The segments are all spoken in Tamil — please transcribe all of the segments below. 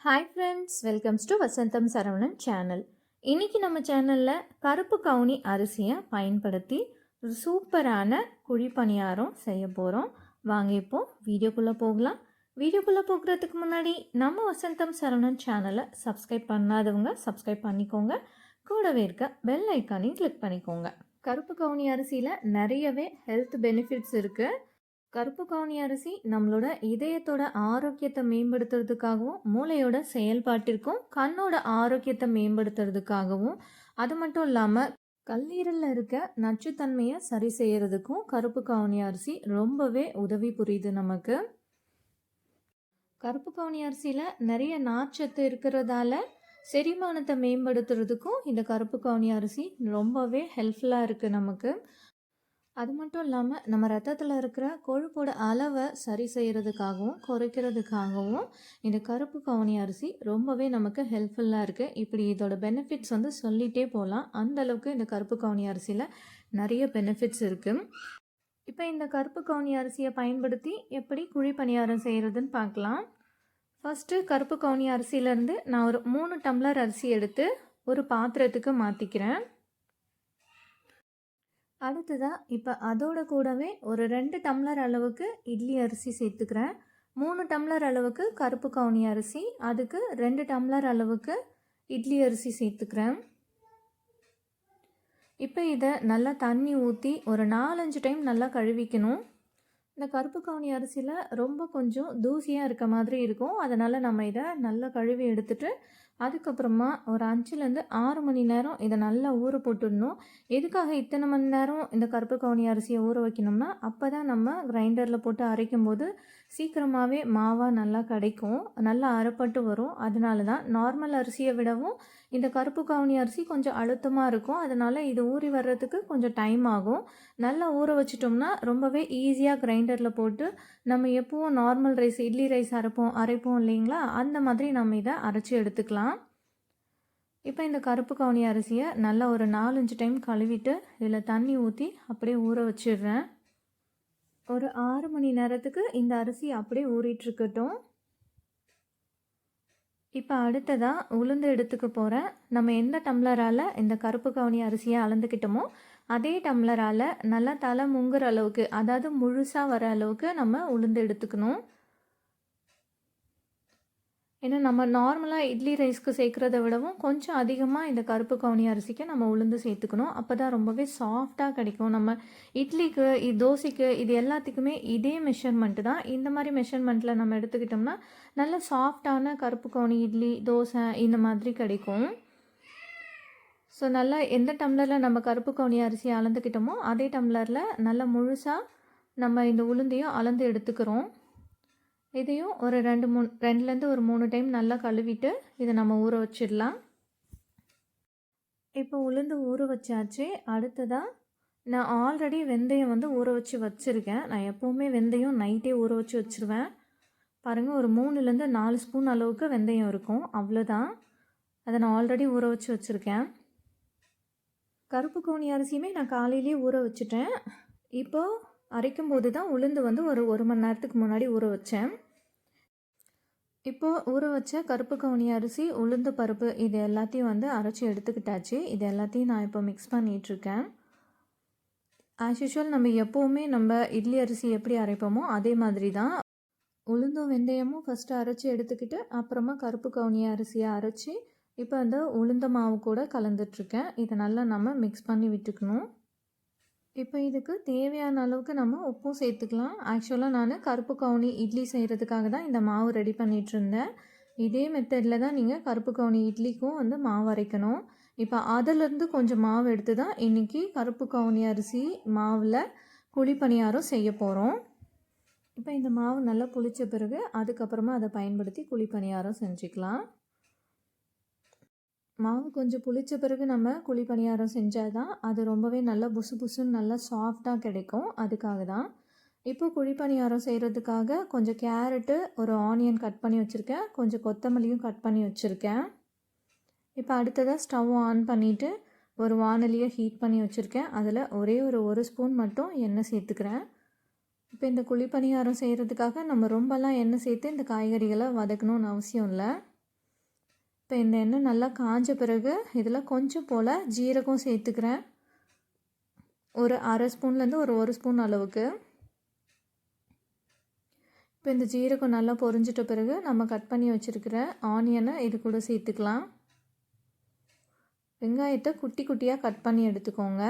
Hi friends welcomes to Vasantham Saravanan channel இன்றைக்கி நம்ம சேனலில் கருப்பு கவுனி அரிசியை பயன்படுத்தி ஒரு சூப்பரான குழி பணியாரம் செய்ய போகிறோம் வாங்க இப்போ வீடியோக்குள்ளே போகலாம். வீடியோக்குள்ளே போகிறதுக்கு முன்னாடி நம்ம வசந்தம் சரவணன் சேனலை சப்ஸ்கிரைப் பண்ணாதவங்க சப்ஸ்கிரைப் பண்ணிக்கோங்க. கூடவே இருக்க பெல் ஐக்கானையும் கிளிக் பண்ணிக்கோங்க. கருப்பு கவுனி அரிசியில் நிறையவே ஹெல்த் பெனிஃபிட்ஸ் இருக்குது கருப்பு கவுனி அரிசி நம்மளோட இதயத்தோட ஆரோக்கியத்தை மேம்படுத்துறதுக்காகவும் மூளையோட செயல்பாட்டிற்கும் கண்ணோட ஆரோக்கியத்தை மேம்படுத்துறதுக்காகவும் அது மட்டும் இல்லாமல் கல்லீரலில் இருக்க நச்சுத்தன்மையை சரி செய்யறதுக்கும் கருப்பு கவுனி அரிசி ரொம்பவே உதவி புரியுது நமக்கு. கருப்பு கவுனி அரிசியில் நிறைய நார்ச்சத்து இருக்கிறதால செரிமானத்தை மேம்படுத்துறதுக்கும் இந்த கருப்பு கவுனி அரிசி ரொம்பவே ஹெல்ப்ஃபுல்லாக இருக்குது நமக்கு. அது மட்டும் இல்லாமல் நம்ம ரத்தத்தில் இருக்கிற கொழுப்போட அளவை சரி செய்கிறதுக்காகவும் குறைக்கிறதுக்காகவும் இந்த கருப்பு கவுனி அரிசி ரொம்பவே நமக்கு ஹெல்ப்ஃபுல்லாக இருக்குது இப்படி இதோட பெனிஃபிட்ஸ் வந்து சொல்லிகிட்டே போகலாம் அந்த அளவுக்கு இந்த கருப்பு கவுனி அரிசியில் நிறைய பெனிஃபிட்ஸ் இருக்குது இப்போ இந்த கருப்பு கவுனி அரிசியை பயன்படுத்தி எப்படி குழி பணியாரம் செய்கிறதுன்னு பார்க்கலாம். ஃபஸ்ட்டு கருப்பு கவுனி அரிசியிலேருந்து நான் ஒரு மூணு டம்ளர் அரிசி எடுத்து ஒரு பாத்திரத்துக்கு மாற்றிக்கிறேன் அடுத்ததாக இப்போ அதோட கூடவே ஒரு ரெண்டு டம்ளர் அளவுக்கு இட்லி அரிசி சேர்த்துக்கிறேன். மூணு டம்ளர் அளவுக்கு கருப்பு கவுனி அரிசி அதுக்கு ரெண்டு டம்ளர் அளவுக்கு இட்லி அரிசி சேர்த்துக்கிறேன். இப்போ இதை நல்லா தண்ணி ஊற்றி ஒரு நாலஞ்சு டைம் நல்லா கழுவிக்கணும். இந்த கருப்பு கவுனி அரிசியில் ரொம்ப கொஞ்சம் தூசியாக இருக்க மாதிரி இருக்கும். அதனால் நம்ம இதை நல்லா கழுவி எடுத்துகிட்டு அதுக்கப்புறமா ஒரு அஞ்சுலேருந்து ஆறு மணி நேரம் இதை நல்லா ஊற போட்டுடணும். எதுக்காக இத்தனை மணி நேரம் இந்த கருப்பு கவுனி அரிசியை ஊற வைக்கணும்னா அப்போ தான் நம்ம கிரைண்டரில் போட்டு அரைக்கும் போது சீக்கிரமாகவே மாவாக நல்லா கிடைக்கும் நல்லா அரைப்பட்டு வரும். அதனால தான் நார்மல் அரிசியை விடவும் இந்த கருப்பு கவுனி அரிசி கொஞ்சம் அழுத்தமாக இருக்கும். அதனால் இது ஊறி வர்றதுக்கு கொஞ்சம் டைம் ஆகும். நல்லா ஊற வச்சிட்டோம்னா ரொம்பவே ஈஸியாக கிரைண்டரில் போட்டு நம்ம எப்போவும் நார்மல் ரைஸ் இட்லி ரைஸ் அரைப்போம் அரைப்போம் இல்லைங்களா? அந்த மாதிரி நம்ம இதை அரைச்சி எடுத்துக்கலாம். இப்போ இந்த கருப்பு கவுனி அரிசியை நல்லா ஒரு நாலஞ்சு டைம் கழுவிட்டு இதில் தண்ணி ஊற்றி அப்படியே ஊற வச்சிடுறேன். ஒரு ஆறு மணி நேரத்துக்கு இந்த அரிசி அப்படியே ஊறிட்டுருக்கட்டும். இப்போ அடுத்ததாக உளுந்து எடுத்துக்க போகிறேன் நம்ம எந்த டம்ளரால் இந்த கருப்பு கவுனி அரிசியை அளந்துக்கிட்டோமோ அதே டம்ளரால் நல்லா தலை முங்குற அளவுக்கு அதாவது முழுசாக வர அளவுக்கு நம்ம உளுந்து எடுத்துக்கணும். ஏன்னா நம்ம நார்மலாக இட்லி ரைஸ்க்கு சேர்க்குறத விடவும் கொஞ்சம் அதிகமாக இந்த கருப்பு கவுனி அரிசிக்கு நம்ம உளுந்து சேர்த்துக்கணும். அப்போ தான் ரொம்பவே சாஃப்டாக கிடைக்கும். நம்ம இட்லிக்கு இது தோசைக்கு இது எல்லாத்துக்குமே இதே மெஷர்மெண்ட்டு தான். இந்த மாதிரி மெஷர்மெண்ட்டில் நம்ம எடுத்துக்கிட்டோம்னா நல்ல சாஃப்டான கருப்பு கவுனி இட்லி தோசை இந்த மாதிரி கிடைக்கும். ஸோ நல்லா எந்த டம்ளரில் நம்ம கருப்பு கவுனி அரிசி அளந்துக்கிட்டோமோ அதே டம்ளரில் நல்லா முழுசாக நம்ம இந்த உளுந்தையும் அளந்து எடுத்துக்கிறோம். இதையும் ஒரு ரெண்டு மூணு ரெண்டுலேருந்து ஒரு மூணு டைம் நல்லா கழுவிட்டு இதை நம்ம ஊற வச்சிடலாம். இப்போ உளுந்து ஊற வச்சாச்சு. அடுத்ததாக நான் ஆல்ரெடி வெந்தயம் வந்து ஊற வச்சு வச்சுருக்கேன். நான் எப்போவுமே வெந்தயம் நைட்டே ஊற வச்சு வச்சுருவேன். பாருங்கள் ஒரு மூணுலேருந்து நாலு ஸ்பூன் அளவுக்கு வெந்தயம் இருக்கும். அவ்வளோதான் அதை நான் ஆல்ரெடி ஊற வச்சு வச்சுருக்கேன். கருப்பு கோணி அரிசியுமே நான் காலையிலேயே ஊற வச்சுட்டேன். இப்போது அரைக்கும் போது தான் உளுந்து வந்து ஒரு ஒரு மணி நேரத்துக்கு முன்னாடி ஊற வச்சேன். இப்போது ஊற வச்ச கருப்பு கவுனி அரிசி உளுந்து பருப்பு இது எல்லாத்தையும் வந்து அரைச்சி எடுத்துக்கிட்டாச்சு. இது எல்லாத்தையும் நான் இப்போ மிக்ஸ் பண்ணிகிட்ருக்கேன் ஆஸ் யூஷுவல் நம்ம எப்போவுமே நம்ம இட்லி அரிசி எப்படி அரைப்போமோ அதே மாதிரி தான். உளுந்தும் வெந்தயமும் ஃபஸ்ட்டு அரைச்சி எடுத்துக்கிட்டு அப்புறமா கருப்பு கவுனி அரிசியை அரைச்சி இப்போ அந்த உளுந்த மாவு கூட கலந்துட்ருக்கேன் இதை நல்லா நம்ம மிக்ஸ் பண்ணி விட்டுக்கணும். இப்போ இதுக்கு தேவையான அளவுக்கு நம்ம உப்பும் சேர்த்துக்கலாம். ஆக்சுவலாக நான் கருப்பு கவுனி இட்லி செய்கிறதுக்காக தான் இந்த மாவு ரெடி பண்ணிகிட்டு இருந்தேன் இதே மெத்தடில் தான் நீங்கள் கருப்பு கவுனி இட்லிக்கும் வந்து மாவு அரைக்கணும். இப்போ அதிலிருந்து கொஞ்சம் மாவு எடுத்து தான் இன்றைக்கி கருப்பு கவுனி அரிசி மாவில் குழி பணியாரம் செய்ய போகிறோம் இப்போ இந்த மாவு நல்லா புளித்த பிறகு அதுக்கப்புறமா அதை பயன்படுத்தி குழி பணியாரம் செஞ்சுக்கலாம். மாவு கொஞ்சம் புளித்த பிறகு நம்ம குழி பணியாரம் செஞ்சால் தான் அது ரொம்பவே நல்லா புசு புசுன்னு நல்லா சாஃப்டாக கிடைக்கும். அதுக்காக தான் இப்போ குழி பணியாரம் செய்கிறதுக்காக கொஞ்சம் கேரட்டு ஒரு ஆனியன் கட் பண்ணி வச்சுருக்கேன். கொஞ்சம் கொத்தமல்லியும் கட் பண்ணி வச்சுருக்கேன். இப்போ அடுத்ததாக ஸ்டவ் ஆன் பண்ணிவிட்டு ஒரு வானலியை ஹீட் பண்ணி வச்சுருக்கேன். அதில் ஒரே ஒரு ஒரு ஸ்பூன் மட்டும் எண்ணெய் சேர்த்துக்கிறேன். இப்போ இந்த குழி பணியாரம் செய்கிறதுக்காக நம்ம ரொம்பலாம் எண்ணெய் சேர்த்து இந்த காய்கறிகளை வதக்கணும்னு அவசியம் இல்லை. இப்போ இந்த எண்ணெய் நல்லா காஞ்ச பிறகு இதில் கொஞ்சம் போல் ஜீரகம் சேர்த்துக்கிறேன். ஒரு அரை ஸ்பூன்லேருந்து ஒரு ஒரு ஸ்பூன் அளவுக்கு. இப்போ இந்த ஜீரகம் நல்லா பொரிஞ்சிட்ட பிறகு நம்ம கட் பண்ணி வச்சுருக்கிற ஆனியனை இது கூட சேர்த்துக்கலாம். வெங்காயத்தை குட்டி குட்டியாக கட் பண்ணி எடுத்துக்கோங்க.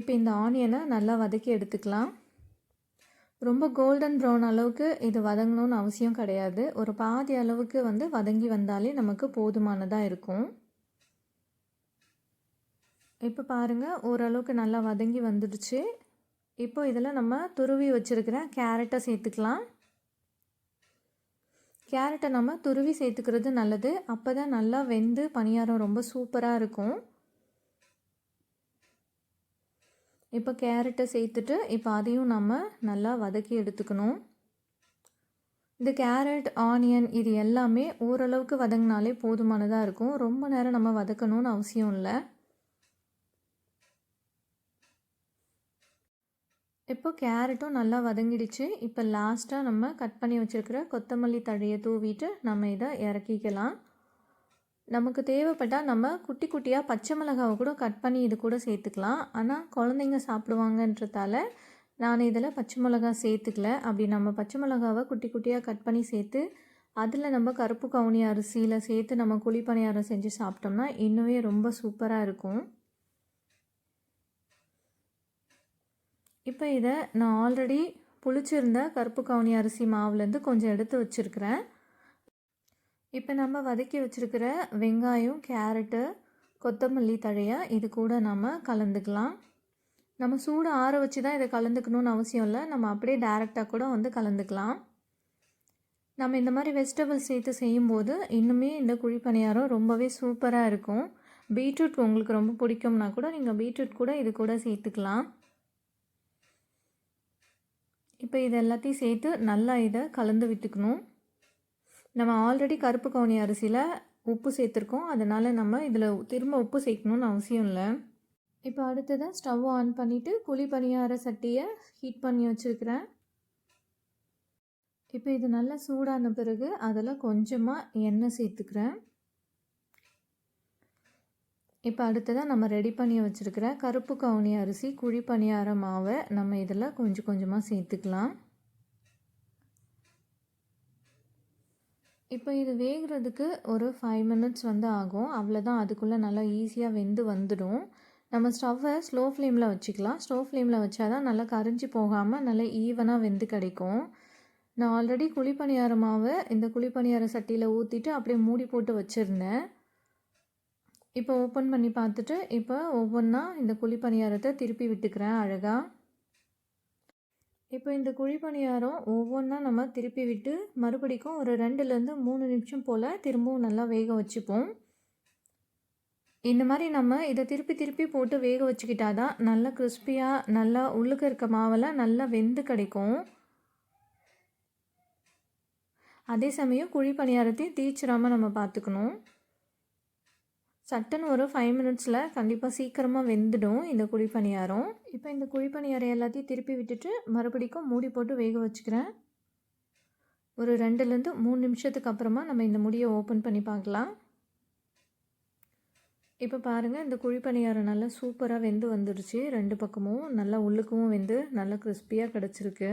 இப்போ இந்த ஆனியனை நல்லா வதக்கி எடுத்துக்கலாம். ரொம்ப கோல்டன் ப்ரௌன் அளவுக்கு இது வதங்கணும்னு அவசியம் கிடையாது. ஒரு பாதி அளவுக்கு வந்து வதங்கி வந்தாலே நமக்கு போதுமானதாக இருக்கும். இப்போ பாருங்கள் ஓரளவுக்கு நல்லா வதங்கி வந்துடுச்சு. இப்போ இதில் நம்ம துருவி வச்சுருக்கிற கேரட்டை சேர்த்துக்கலாம். கேரட்டை நம்ம துருவி சேர்த்துக்கிறது நல்லது. அப்போ தான் நல்லா வெந்து பணியாரம் ரொம்ப சூப்பராக இருக்கும். இப்போ கேரட்டை சேர்த்துட்டு இப்போ அதையும் நம்ம நல்லா வதக்கி எடுத்துக்கணும். இந்த கேரட் ஆனியன் இது எல்லாமே ஓரளவுக்கு வதங்கினாலே போதுமானதாக இருக்கும். ரொம்ப நேரம் நம்ம வதக்கணும்னு அவசியம் இல்லை. இப்போ கேரட்டும் நல்லா வதங்கிடுச்சு. இப்போ லாஸ்ட்டாக நம்ம கட் பண்ணி வச்சுருக்கிற கொத்தமல்லி தழையை தூவிட்டு நம்ம இதை இறக்கிக்கலாம். நமக்கு தேவைப்பட்டால் நம்ம குட்டி குட்டியாக பச்சை மிளகாவை கூட கட் பண்ணி இது கூட சேர்த்துக்கலாம். ஆனால் குழந்தைங்க சாப்பிடுவாங்கன்றதால நான் இதில் பச்சை மிளகா சேர்த்துக்கல. அப்படி நம்ம பச்சை மிளகாவை குட்டி குட்டியாக கட் பண்ணி சேர்த்து அதில் நம்ம கருப்பு கவுனி அரிசியில் சேர்த்து நம்ம குழிப்பணியாரம் செஞ்சு சாப்பிட்டோம்னா இன்னுமே ரொம்ப சூப்பராக இருக்கும். இப்போ இதை நான் ஆல்ரெடி புளிச்சிருந்த கருப்பு கவுனி அரிசி மாவுலேருந்து கொஞ்சம் எடுத்து வச்சுருக்கிறேன். இப்போ நம்ம வதக்கி வச்சுருக்கிற வெங்காயம் கேரட்டு கொத்தமல்லி தழையை இது கூட நம்ம கலந்துக்கலாம். நம்ம சூடு ஆற வச்சு தான் இதை கலந்துக்கணும்னு அவசியம் இல்லை. நம்ம அப்படியே டேரெக்டாக கூட வந்து கலந்துக்கலாம். நம்ம இந்த மாதிரி வெஜிடபிள்ஸ் சேர்த்து செய்யும்போது இன்னுமே இந்த குழி பணியாரம் ரொம்பவே சூப்பராக இருக்கும். பீட்ரூட் உங்களுக்கு ரொம்ப பிடிக்கும்னா கூட நீங்கள் பீட்ரூட் கூட இது கூட சேர்த்துக்கலாம். இப்போ இது எல்லாத்தையும் சேர்த்து நல்லா இதை கலந்து விட்டுக்கணும். நம்ம ஆல்ரெடி கருப்பு கவுனி அரிசியில் உப்பு சேர்த்துருக்கோம். அதனால் நம்ம இதில் திரும்ப உப்பு சேர்க்கணுன்னு அவசியம் இல்லை. இப்போ அடுத்ததாக ஸ்டவ் ஆன் பண்ணிவிட்டு குழி பணியார சட்டியை ஹீட் பண்ணி வச்சுருக்கிறேன். இப்போ இது நல்லா சூடான பிறகு அதில் கொஞ்சமாக எண்ணெய் சேர்த்துக்கிறேன். இப்போ அடுத்ததாக நம்ம ரெடி பண்ணி வச்சுருக்கிற கருப்பு கவுனி அரிசி குழி பணியார மாவை நம்ம இதில் கொஞ்சம் கொஞ்சமாக சேர்த்துக்கலாம். இப்போ இது வேகிறதுக்கு ஒரு ஃபைவ் மினிட்ஸ் வந்து ஆகும். அவ்வளோதான் அதுக்குள்ளே நல்லா ஈஸியாக வெந்து வந்துடும். நம்ம ஸ்டவ்வை ஸ்லோ ஃப்ளேமில் வச்சுக்கலாம். ஸ்லோ ஃப்ளேமில் வச்சா தான் நல்லா கரிஞ்சு போகாமல் நல்லா ஈவனாக வெந்து கிடைக்கும். நான் ஆல்ரெடி குழிப்பணியார மாவு இந்த குழிப்பணியார சட்டியில் ஊற்றிட்டு அப்படியே மூடி போட்டு வச்சுருந்தேன். இப்போ ஓப்பன் பண்ணி பார்த்துட்டு இப்போ ஒவ்வொன்றா இந்த குழி பணியாரத்தை திருப்பி விட்டுக்கிறேன் அழகாக இப்போ இந்த குழி பணியாரம் ஒவ்வொன்றா நம்ம திருப்பி விட்டு மறுபடிக்கும் ஒரு ரெண்டுலேருந்து மூணு நிமிஷம் போல் திரும்பவும் நல்லா வேக வச்சுப்போம். இந்த மாதிரி நம்ம இதை திருப்பி திருப்பி போட்டு வேக வச்சுக்கிட்டா தான் நல்லா கிறிஸ்பியாக நல்லா உள்ளுக்கு இருக்க மாவெல்லாம் நல்லா வெந்து கிடைக்கும். அதே சமயம் குழி பணியாரத்தையும் தீச்சிடாமல் நம்ம பார்த்துக்கணும். சட்டன் ஒரு ஃபைவ் மினிட்ஸில் கண்டிப்பாக சீக்கிரமாக வெந்துடும் இந்த குழி பணியாரம் இப்போ இந்த குழி பணியாரம் எல்லாத்தையும் திருப்பி விட்டுட்டு மறுபடிக்கும் மூடி போட்டு வேக வச்சுக்கிறேன். ஒரு ரெண்டுலேருந்து மூணு நிமிஷத்துக்கு அப்புறமா நம்ம இந்த முடியை ஓப்பன் பண்ணி பார்க்கலாம். இப்போ பாருங்கள் இந்த குழி பணியாரம் நல்லா சூப்பராக வெந்து வந்துடுச்சு ரெண்டு பக்கமும் நல்லா உள்ளுக்கும் வெந்து நல்லா கிறிஸ்பியாக கிடச்சிருக்கு.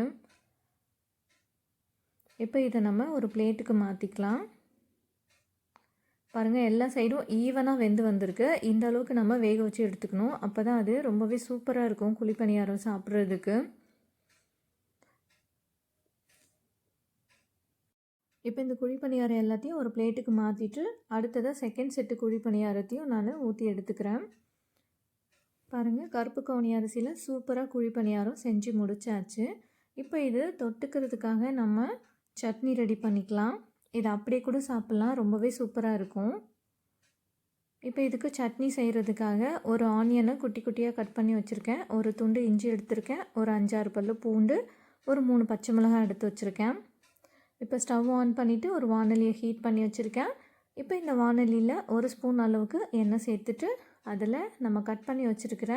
இப்போ இதை நம்ம ஒரு பிளேட்டுக்கு மாற்றிக்கலாம் பாருங்கள் எல்லா சைடும் ஈவனாக வெந்து வந்திருக்கு. இந்த அளவுக்கு நம்ம வேக வச்சு எடுத்துக்கணும். அப்போ தான் அது ரொம்பவே சூப்பராக இருக்கும் குழிப்பணியாரம் சாப்பிட்றதுக்கு. இப்போ இந்த குழிப்பணியாரம் எல்லாத்தையும் ஒரு பிளேட்டுக்கு மாற்றிட்டு அடுத்ததாக செகண்ட் செட்டு குழிப்பணியாரத்தையும் நான் ஊற்றி எடுத்துக்கிறேன். பாருங்கள் கருப்பு கவுனி அரிசியில் சூப்பராக குழிப்பணியாரம் செஞ்சு முடிச்சாச்சு. இப்போ இது தொட்டுக்கிறதுக்காக நம்ம சட்னி ரெடி பண்ணிக்கலாம். இதை அப்படியே கூட சாப்பிட்லாம். ரொம்பவே சூப்பராக இருக்கும். இப்போ இதுக்கு சட்னி செய்கிறதுக்காக ஒரு ஆனியனை குட்டி குட்டியாக கட் பண்ணி வச்சுருக்கேன். ஒரு துண்டு இஞ்சி எடுத்திருக்கேன். ஒரு அஞ்சாறு பல்லு பூண்டு ஒரு மூணு பச்சை மிளகாய் எடுத்து வச்சுருக்கேன். இப்போ ஸ்டவ் ஆன் பண்ணிவிட்டு ஒரு வானொலியை ஹீட் பண்ணி வச்சுருக்கேன். இப்போ இந்த வானொலியில் ஒரு ஸ்பூன் அளவுக்கு எண்ணெய் சேர்த்துட்டு அதில் நம்ம கட் பண்ணி வச்சுருக்கிற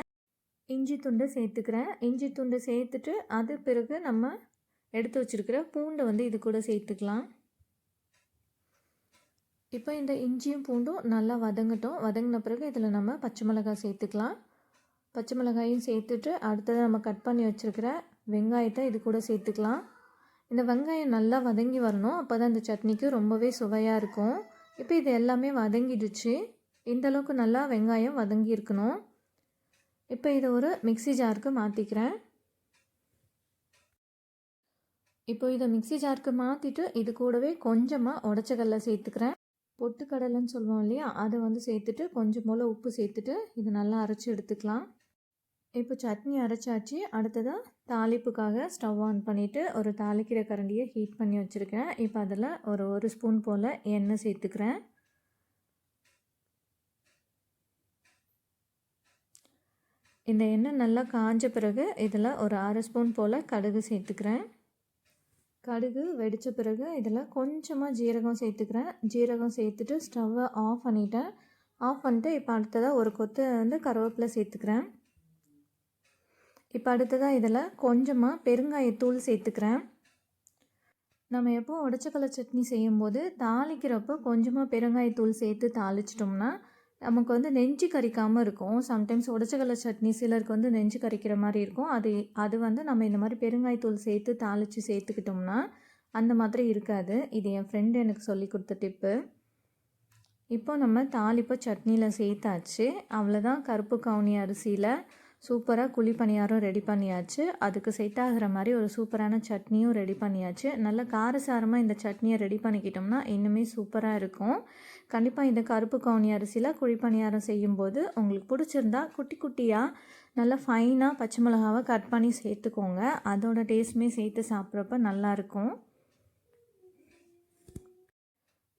இஞ்சி துண்டு சேர்த்துக்கிறேன். இஞ்சி துண்டு சேர்த்துட்டு அது பிறகு நம்ம எடுத்து வச்சுருக்கிற பூண்டை வந்து இது கூட சேர்த்துக்கலாம். இப்போ இந்த இஞ்சியும் பூண்டும் நல்லா வதங்கட்டும். வதங்கின பிறகு இதில் நம்ம பச்சை மிளகாய் சேர்த்துக்கலாம். பச்சை மிளகாயும் சேர்த்துட்டு அடுத்தது நம்ம கட் பண்ணி வச்சுருக்கிற வெங்காயத்தை இது கூட சேர்த்துக்கலாம். இந்த வெங்காயம் நல்லா வதங்கி வரணும். அப்போ தான் இந்த சட்னிக்கு ரொம்பவே சுவையாக இருக்கும். இப்போ இது எல்லாமே வதங்கிடுச்சு. இந்தளவுக்கு நல்லா வெங்காயம் வதங்கி இருக்கணும். இப்போ இதை ஒரு மிக்ஸி ஜாருக்கு மாற்றிக்கிறேன் இப்போ இதை மிக்ஸி ஜாருக்கு மாற்றிட்டு இது கூடவே கொஞ்சமாக உடச்சக்கல்ல சேர்த்துக்கிறேன். பொட்டுக்கடலைன்னு சொல்லுவோம் இல்லையா? அதை வந்து சேர்த்துட்டு கொஞ்சம் போல் உப்பு சேர்த்துட்டு இது நல்லா அரைச்சி எடுத்துக்கலாம். இப்போ சட்னி அரைச்சாச்சு. அடுத்ததாக தாளிப்புக்காக ஸ்டவ் ஆன் பண்ணிவிட்டு ஒரு தாளிக்கிற கரண்டியை ஹீட் பண்ணி வச்சுருக்கேன் இப்போ அதில் ஒரு ஒரு ஸ்பூன் போல் எண்ணெய் சேர்த்துக்கிறேன். இந்த எண்ணெய் நல்லா காஞ்ச பிறகு இதில் ஒரு அரை ஸ்பூன் போல் கடுகு சேர்த்துக்கிறேன். கடுகு வெடித்த பிறகு இதில் கொஞ்சமாக ஜீரகம் சேர்த்துக்கிறேன். ஜீரகம் சேர்த்துட்டு ஸ்டவ்வை ஆஃப் பண்ணிவிட்டேன் ஆஃப் பண்ணிட்டு இப்போ அடுத்ததாக ஒரு கொத்து வந்து கருவேப்பிலை சேர்த்துக்கிறேன். இப்போ அடுத்ததாக இதில் கொஞ்சமாக பெருங்காயத்தூள் சேர்த்துக்கிறேன். நம்ம எப்போ உடச்சக்கலை சட்னி செய்யும்போது தாளிக்கிறப்போ கொஞ்சமாக பெருங்காயத்தூள் சேர்த்து தாளிச்சிட்டோம்னா நமக்கு வந்து நெஞ்சு கறிக்காமல் இருக்கும். சம்டைம்ஸ் உடச்சக்கலை சட்னி சிலருக்கு வந்து நெஞ்சு கறிக்கிற மாதிரி இருக்கும். அது அது வந்து நம்ம இந்த மாதிரி பெருங்காயத்தூள் சேர்த்து தாளித்து சேர்த்துக்கிட்டோம்னா அந்த மாதிரி இருக்காது. இது என் ஃப்ரெண்டு எனக்கு சொல்லி கொடுத்த டிப்பு இப்போ நம்ம தாளிப்பை சட்னியில் சேர்த்தாச்சு. அவ்வளோதான் கருப்பு கவுனி அரிசியில் சூப்பராக குழி பணியாரம் ரெடி பண்ணியாச்சு. அதுக்கு செட் ஆகிற மாதிரி ஒரு சூப்பரான சட்னியும் ரெடி பண்ணியாச்சு. நல்ல காரசாரமாக இந்த சட்னியை ரெடி பண்ணிக்கிட்டோம்னா இன்னுமே சூப்பராக இருக்கும். கண்டிப்பாக இந்த கருப்பு கவுனி அரிசியில் குழி பணியாரம் செய்யும்போது உங்களுக்கு பிடிச்சிருந்தா குட்டி குட்டியாக நல்லா ஃபைனாக பச்சை மிளகாவை கட் பண்ணி சேர்த்துக்கோங்க. அதோட டேஸ்ட்டுமே சேர்த்து சாப்பிட்றப்ப நல்லாயிருக்கும்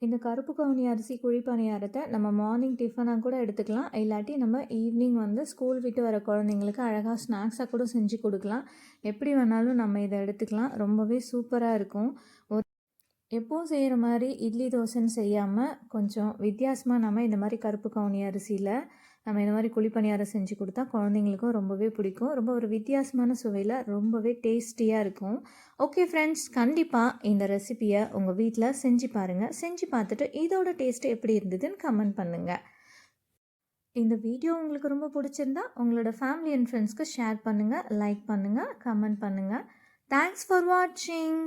இந்த கருப்பு கவுனி அரிசி குழி பணியாரத்தை நம்ம மார்னிங் டிஃபனாக கூட எடுத்துக்கலாம். இல்லாட்டி நம்ம ஈவினிங் வந்து ஸ்கூல் விட்டு வர குழந்தைங்களுக்கு அழகாக ஸ்நாக்ஸாக கூட செஞ்சு கொடுக்கலாம். எப்படி வேணாலும் நம்ம இதை எடுத்துக்கலாம். ரொம்பவே சூப்பராக இருக்கும். ஒரு எப்போவும் செய்கிற மாதிரி இட்லி தோசைன்னு செய்யாமல் கொஞ்சம் வித்தியாசமாக நம்ம இந்த மாதிரி கருப்பு கவுனி அரிசியில் நம்ம இந்த மாதிரி குழிப்பணியாரம் செஞ்சு கொடுத்தா குழந்தைங்களுக்கும் ரொம்பவே பிடிக்கும். ரொம்ப ஒரு வித்தியாசமான சுவையில் ரொம்பவே டேஸ்டியாக இருக்கும். ஓகே ஃப்ரெண்ட்ஸ் கண்டிப்பாக இந்த ரெசிப்பியை உங்கள் வீட்டில் செஞ்சு பாருங்கள் செஞ்சு பார்த்துட்டு இதோட டேஸ்ட்டு எப்படி இருந்ததுன்னு கமெண்ட் பண்ணுங்கள் இந்த வீடியோ உங்களுக்கு ரொம்ப பிடிச்சிருந்தா உங்களோட ஃபேமிலி அண்ட் ஃப்ரெண்ட்ஸ்க்கு ஷேர் பண்ணுங்கள் லைக் பண்ணுங்கள் கமெண்ட் பண்ணுங்கள் தேங்க்ஸ் ஃபார் வாட்சிங்